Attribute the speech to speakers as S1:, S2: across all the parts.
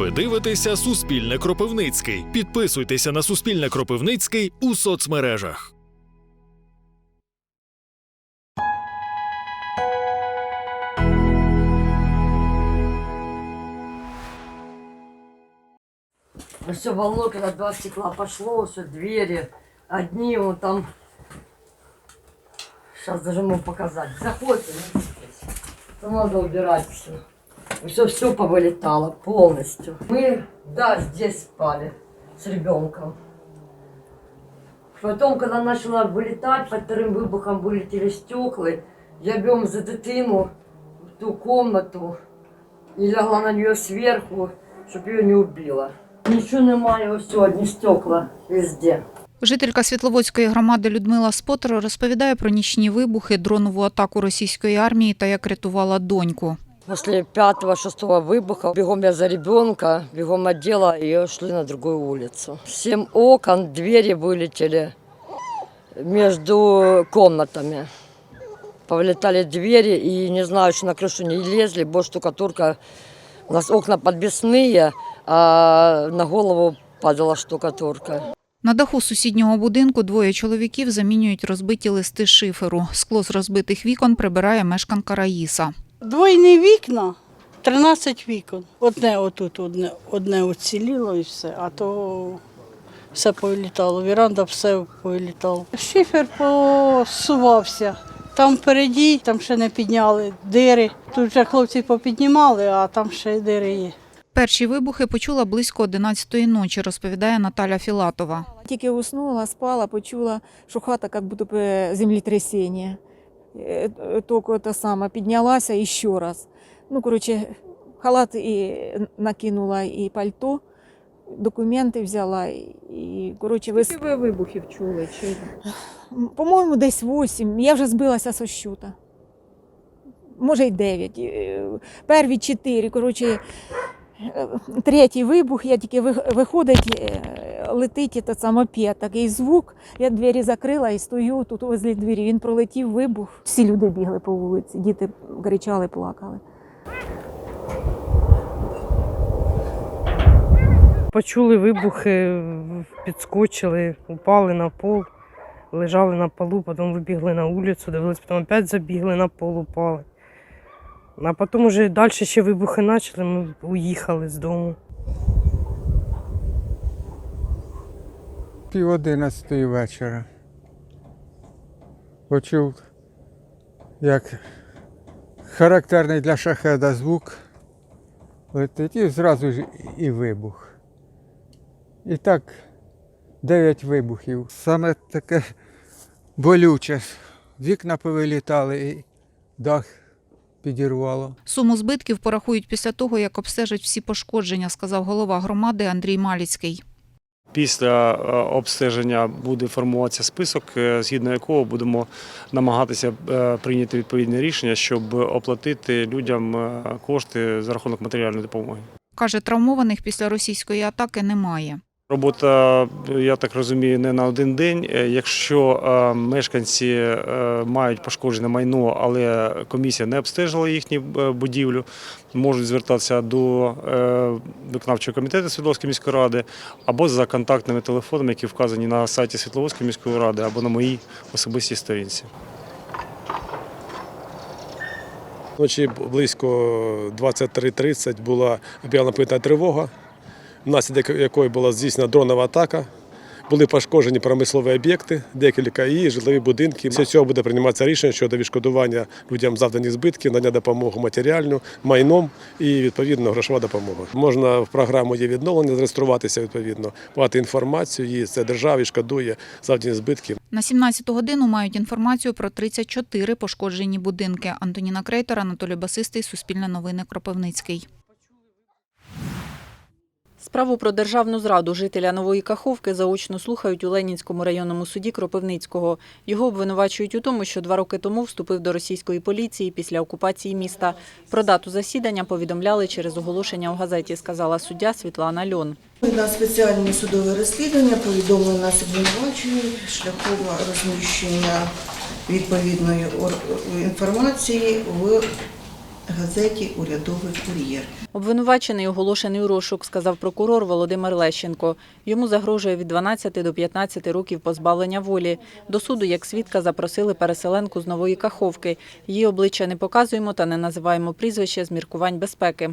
S1: Ви дивитеся Суспільне Кропивницький. Підписуйтеся на Суспільне Кропивницький у соцмережах.
S2: Все волно, когда два стекла пошло, все двери одни, вот там. Сейчас даже могу показать. Заходите, ну. Там надо убирать все Все, все повылетало полностью. Мы, да, здесь спали с ребенком. Потом, когда начала вылетать, под вторым выбухом вылетели стекла, я бьем за дитину в ту комнату и лягла на нее сверху, чтобы ее не убило. Нічого немає, ось одні стекла везде.
S3: Жителька Світловодської громади Людмила Спотер розповідає про нічні вибухи, дронову атаку російської армії та як рятувала доньку.
S2: После пятого-шестого выбуха бегом я за ребенка, бегом отдела и ушли на другую улицу. Семь окон, двери вылетели между комнатами. Повылетали двери и не знаю, что на крышу не лезли, бо штукатурка. У нас окна подвесные, а на голову падала штукатурка.
S3: На даху сусіднього будинку двоє чоловіків замінюють розбиті листи шиферу. Скло з розбитих вікон прибирає мешканка Раїса.
S4: Двойні вікна, 13 вікон. Одне отут, одне, одне оціліло і все, а то все повилітало. Віранда все повилітало. Шифер посувався. Там впереді, там ще не підняли дири. Тут вже хлопці попіднімали, а там ще дири є.
S3: Перші вибухи почула близько 11-ї ночі, розповідає Наталя Філатова.
S5: Тільки уснула, спала, почула, що хата як будто землетрясіння. Тільки те саме піднялася і ще раз. Ну, коротше, халат і накинула, і пальто, документи взяла. І, коротше, вис...
S6: Скільки ви вибухів чули? Чи
S5: по-моєму, десь вісім. Я вже збилася зі щута. Може, й дев'ять. Е, Перві чотири. Коротше, е, третій вибух, я тільки виходить, е, летить та саме такий звук. Я двері закрила і стою тут возле двері. Він пролетів вибух. Всі люди бігли по вулиці, діти кричали, плакали.
S7: Почули вибухи, підскочили, упали на пол, лежали на полу, потім вибігли на вулицю, дивились, потім опять забігли на пол, упали. А потім вже далі ще вибухи почали, ми уїхали з дому.
S8: Пів одинадцятої вечора. Почув, як характерний для шахеда звук летить і зразу ж і вибух. І так дев'ять вибухів. Саме таке болюче. Вікна повилітали і дах підірвало.
S3: Суму збитків порахують після того, як обстежать всі пошкодження, сказав голова громади Андрій Маліцький.
S9: Після е, обстеження буде формуватися список, е, згідно якого будемо намагатися е, прийняти відповідне рішення, щоб оплатити людям кошти за рахунок матеріальної допомоги.
S3: Каже, травмованих після російської атаки немає.
S9: Робота, я так розумію, не на один день. Е, Якщо е, мешканці е, мають пошкоджене майно, але комісія не обстежила їхню будівлю, можуть звертатися до виконавчого комітету Світловської міської ради або за контактними телефонами, які вказані на сайті Світловської міської ради, або на моїй особистій сторінці.
S10: Вночі близько 23.30 була об'явлена повітряна тривога, внаслідок якої була здійснена дронова атака. Були пошкоджені промислові об'єкти, декілька і житлові будинки. Після цього буде прийматися рішення щодо відшкодування людям завданих збитків, надання допомоги матеріальну, майном і відповідно грошова допомога. Можна в програму є відновлення зареєструватися відповідно, подати інформацію, і це держава відшкодує завдані збитки.
S3: На 17 годину мають інформацію про 34 пошкоджені будинки. Антоніна Крейтор, Анатолій Басистий, Суспільне новини, Кропивницький.
S6: Справу про державну зраду жителя Нової Каховки заочно слухають у Ленінському районному суді Кропивницького. Його обвинувачують у тому, що два роки тому вступив до російської поліції після окупації міста. Про дату засідання повідомляли через оголошення у газеті, сказала суддя Світлана Льон.
S11: На спеціальне судове розслідування повідомлено нас обвинувачений шляхом розміщення відповідної інформації в газеті Урядовий кур'єр.
S6: Обвинувачений оголошений у розшук, сказав прокурор Володимир Лещенко. Йому загрожує від 12 до 15 років позбавлення волі. До суду як свідка запросили переселенку з Нової Каховки. Її обличчя не показуємо та не називаємо прізвище з міркувань безпеки.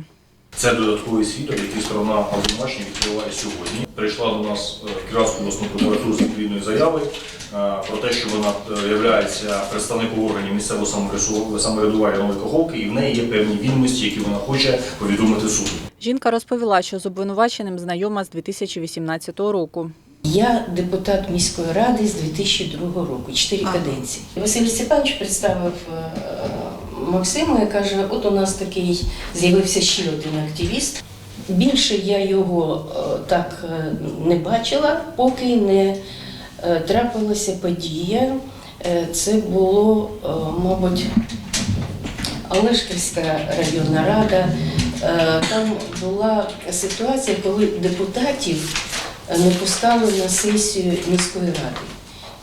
S12: Це додатковий свідок, який сторона обвинувачення відкриває сьогодні. Прийшла до нас е, Кіровську обласну прокуратуру з відповідною заявою е, про те, що вона є представником органів місцевого самоврядування Нової Каховки, і в неї є певні відомості, які вона хоче повідомити суду.
S6: Жінка розповіла, що з обвинуваченим знайома з 2018 року.
S13: Я депутат міської ради з 2002 року, чотири каденції. Василь Степанович представив е, Максима і каже: от у нас такий з'явився ще один активіст. Більше я його е, так е, не бачила, поки не е, трапилася подія. Це було, мабуть, Олешківська районна рада. Там була ситуація, коли депутатів не пускали на сесію міської ради.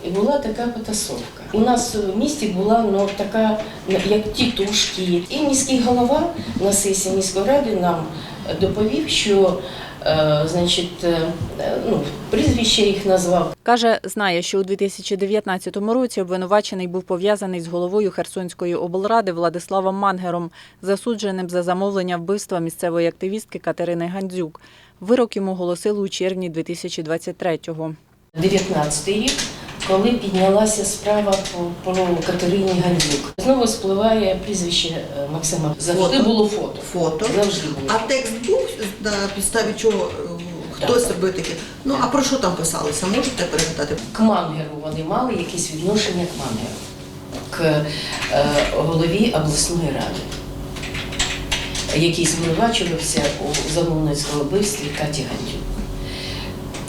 S13: І була така потасовка. У нас в місті була ну, така, як тітушки. І міський голова на сесії міської ради нам доповів, що е, значить, е, ну, прізвище їх назвав.
S6: Каже, знає, що у 2019 році обвинувачений був пов'язаний з головою Херсонської облради Владиславом Мангером, засудженим за замовлення вбивства місцевої активістки Катерини Гандзюк. Вирок йому оголосили у червні 2023-го.
S13: 19 рік, коли піднялася справа по- про Катерині Гандзюк. Знову спливає прізвище е, Максима. Завжди
S11: Фото.
S13: було фото.
S11: Фото.
S13: Завжди було.
S11: А текст був на підставі чого е, хтось робив таке? Ну а про що там писалося? Можете перегадати?
S13: К Мангеру вони мали якесь відношення к Мангеру, к е, голові обласної ради, який звинувачувався у замовницькому вбивстві Каті Гандюк.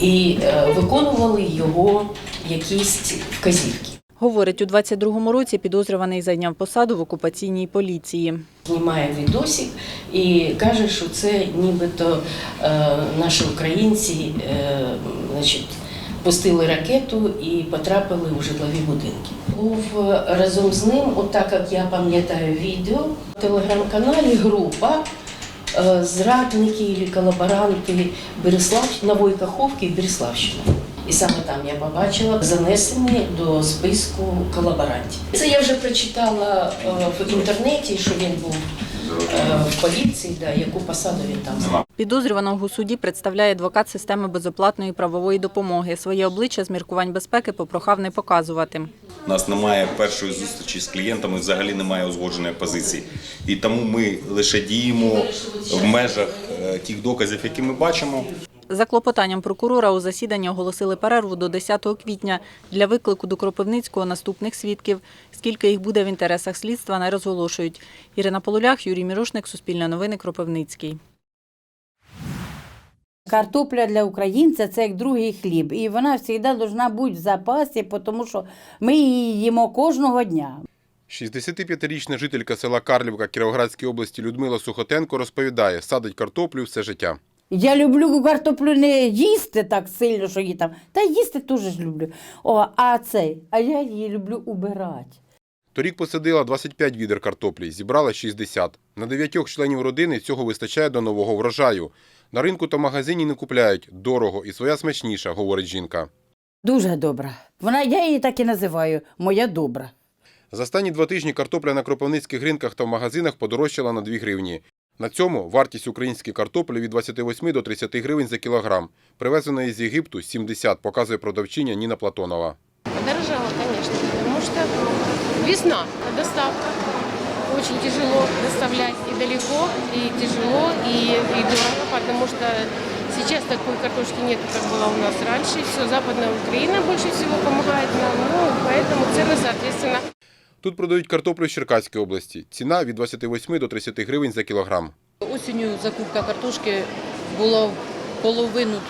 S13: І е, виконували його якісь вказівки.
S6: Говорить, у 22-му році підозрюваний зайняв посаду в окупаційній поліції.
S13: Знімає відосик і каже, що це нібито е, наші українці е, значить, пустили ракету і потрапили у житлові будинки. Був разом з ним, отак як я пам'ятаю відео, в телеграм-каналі група е, зрадники і колаборанти Береслав, Нової Каховки і Береславщини. І саме там я побачила занесені до списку колаборантів. Це я вже прочитала е, в інтернеті, що він був е, в поліції, да, яку посаду він там займав.
S6: Підозрюваного у суді представляє адвокат системи безоплатної правової допомоги. Своє обличчя з міркувань безпеки попрохав не показувати.
S14: У нас немає першої зустрічі з клієнтами, взагалі немає узгодженої позиції. І тому ми лише діємо в межах е, тих доказів, які ми бачимо.
S6: За клопотанням прокурора у засіданні оголосили перерву до 10 квітня для виклику до Кропивницького наступних свідків. Скільки їх буде в інтересах слідства, не розголошують. Ірина Полулях, Юрій Мірошник, Суспільне новини, Кропивницький.
S15: Картопля для українця це як другий хліб, і вона завжди повинна бути в запасі, тому що ми її їмо кожного дня.
S16: 65-річна жителька села Карлівка Кіровоградської області Людмила Сухотенко розповідає, садить картоплю все життя.
S15: Я люблю картоплю не їсти так сильно, що її там, та їсти теж ж люблю. О, а цей, а я її люблю убирати.
S16: Торік посадила 25 відер картоплі, зібрала 60. На дев'ятьох членів родини цього вистачає до нового врожаю. На ринку та магазині не купляють дорого і своя смачніша, говорить жінка.
S15: Дуже добра. Вона, я її так і називаю, моя добра.
S16: За останні два тижні картопля на кропивницьких ринках та в магазинах подорожчала на 2 гривні. На цьому вартість української картоплі від 28 до 30 гривень за кілограм. Привезеної з Єгипту 70, показує продавчиня Ніна Платонова.
S17: Подорожало, конечно, потому что весна, доставка. Очень тяжело доставлять и далеко, и тяжело, и, и дорого, потому что сейчас такой картошки нет, как была у нас раньше. Все, Западная Украина больше всего помогает нам, ну, поэтому цены, соответственно,
S16: Тут продають картоплю з Черкаської області. Ціна від 28 до 30 гривень за кілограм.
S18: Осінню закупка картошки була половину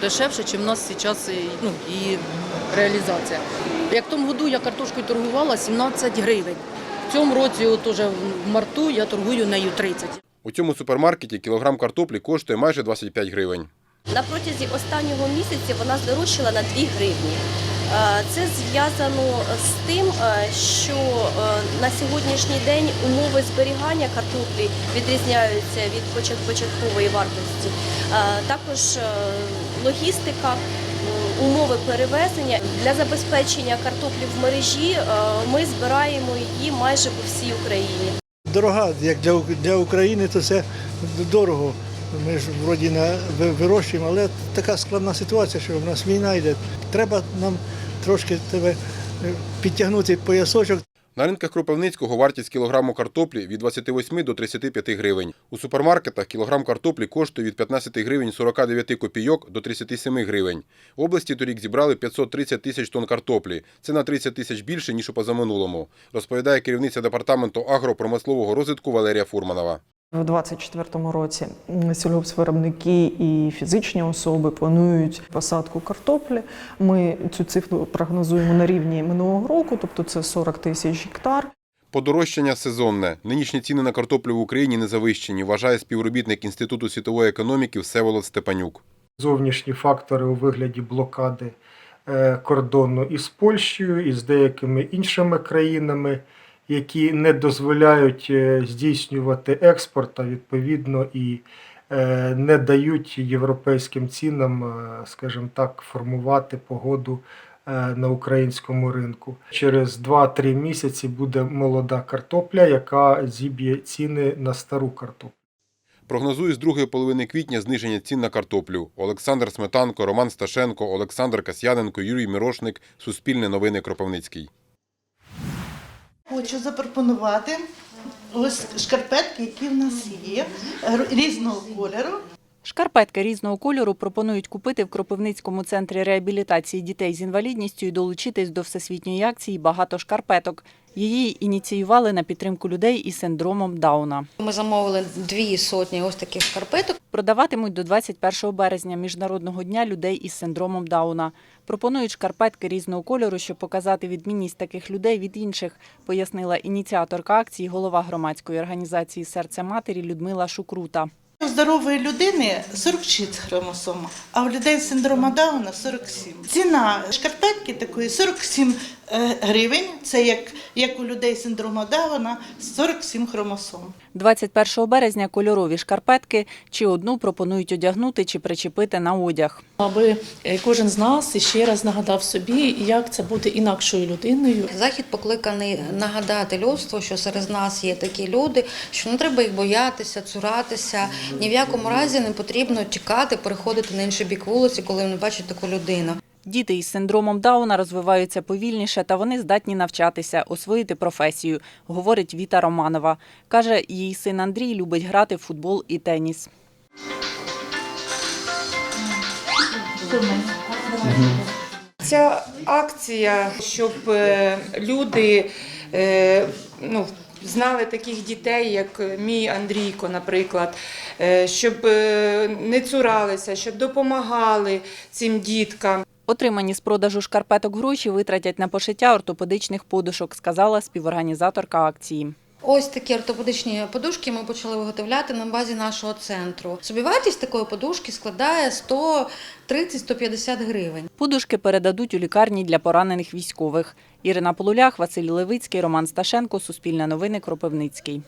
S18: дешевше, ніж в нас зараз ну, її реалізація. Як в тому году я картошкою торгувала 17 гривень. В цьому році, от в марту, я торгую нею 30.
S16: У цьому супермаркеті кілограм картоплі коштує майже 25 гривень.
S19: На протязі останнього місяця вона здорожчала на 2 гривні. Е, Це зв'язано з тим, е, що е, на сьогоднішній день умови зберігання картоплі відрізняються від початкової вартості. Також логістика, умови перевезення для забезпечення картоплі в мережі. Ми збираємо її майже по всій Україні.
S20: Дорога, як для України, то це дорого. Ми ж вроді ви- вирощуємо, але така складна ситуація, що в нас війна йде. Треба нам трошки тебе е, підтягнути поясочок.
S16: На ринках Кропивницького вартість кілограму картоплі від 28 до 35 гривень. У супермаркетах кілограм картоплі коштує від 15 гривень 49 копійок до 37 гривень. В області торік зібрали 530 тисяч тонн картоплі. Це на 30 тисяч більше, ніж у позаминулому, розповідає керівниця департаменту агропромислового розвитку Валерія Фурманова.
S21: У 2024 році сільгоспвиробники і фізичні особи планують посадку картоплі. Ми цю цифру прогнозуємо на рівні минулого року, тобто це 40 тисяч гектар.
S16: Подорожчання сезонне. Нинішні ціни на картоплю в Україні не завищені, вважає співробітник Інституту світової економіки Всеволод Степанюк.
S22: зовнішні фактори у вигляді блокади е, кордону із Польщею і з деякими іншими країнами, які не дозволяють е, здійснювати експорт, а відповідно і е, не дають європейським цінам, е, скажімо так, формувати погоду на українському ринку. Через 2-3 місяці буде молода картопля, яка зіб'є ціни на стару картоплю.
S16: Прогнозує з другої половини квітня зниження цін на картоплю. Олександр Сметанко, Роман Сташенко, Олександр Касьяненко, Юрій Мірошник. Суспільне новини Кропивницький.
S23: Хочу запропонувати ось шкарпетки, які в нас є, різного кольору.
S6: Шкарпетки різного кольору пропонують купити в Кропивницькому центрі реабілітації дітей з інвалідністю і долучитись до всесвітньої акції Багато шкарпеток. Її ініціювали на підтримку людей із синдромом Дауна.
S24: Ми замовили дві сотні ось таких шкарпеток.
S6: Продаватимуть до 21 березня Міжнародного дня людей із синдромом Дауна. Пропонують шкарпетки різного кольору, щоб показати відмінність таких людей від інших, пояснила ініціаторка акції, голова громадської організації Серце матері Людмила Шукрута.
S23: У здорової людини 46 хромосом, а у людей з синдромом Дауна 47. Ціна шкарпетки такої 47 е, гривень. Це як, як у людей з синдромом Дауна 47 хромосом.
S6: 21 березня кольорові шкарпетки чи одну пропонують одягнути чи причепити на одяг.
S25: аби е, кожен з нас ще раз нагадав собі, як це бути інакшою людиною.
S24: Захід покликаний нагадати людству, що серед нас є такі люди, що не треба їх боятися, цуратися. Ні в якому разі не потрібно тікати, переходити на інший бік вулиці, коли вони бачать таку людину.
S6: Діти із синдромом Дауна розвиваються повільніше та вони здатні навчатися, освоїти професію, говорить Віта Романова. Каже, її син Андрій любить грати в футбол і теніс.
S26: Ця акція, щоб е, люди е, ну, знали таких дітей, як мій Андрійко, наприклад, е, щоб не цуралися, щоб допомагали цим діткам.
S6: Отримані з продажу шкарпеток гроші витратять на пошиття ортопедичних подушок, сказала співорганізаторка акції.
S24: Ось такі ортопедичні подушки ми почали виготовляти на базі нашого центру. Собівартість такої подушки складає 130-150 гривень.
S6: Подушки передадуть у лікарні для поранених військових. Ірина Полулях, Василь Левицький, Роман Сташенко, Суспільне новини, Кропивницький.